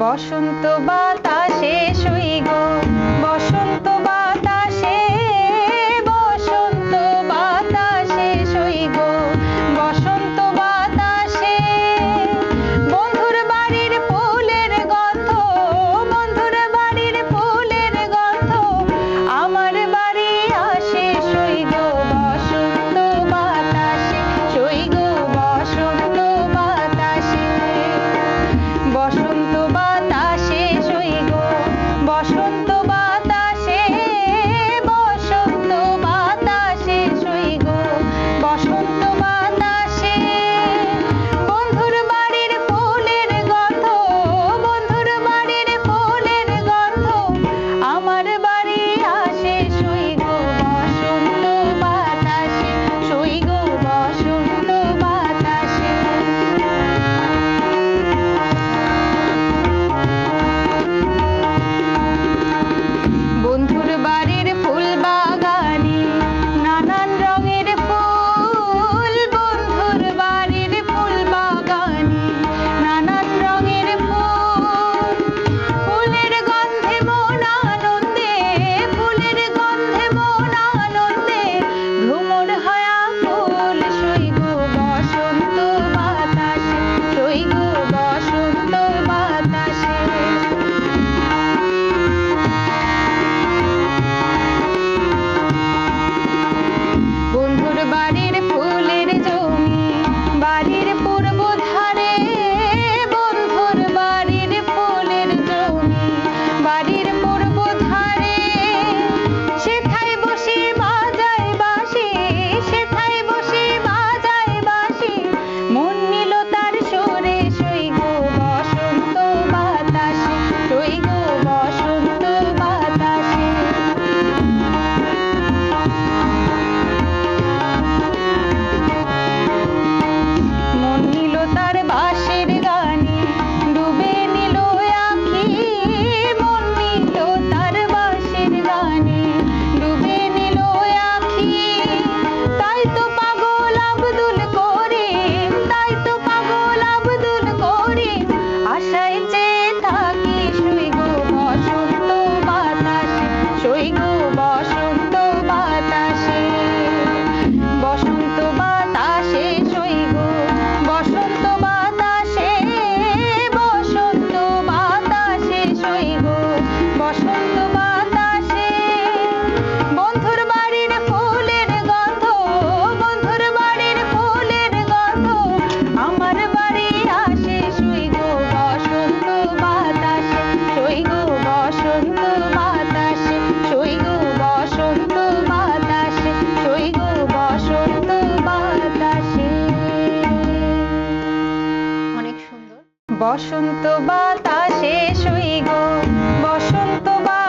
বসন্ত বাতাসে শুই গো বসন্ত বা বসন্ত বাতাসে শুই গো বসন্ত বা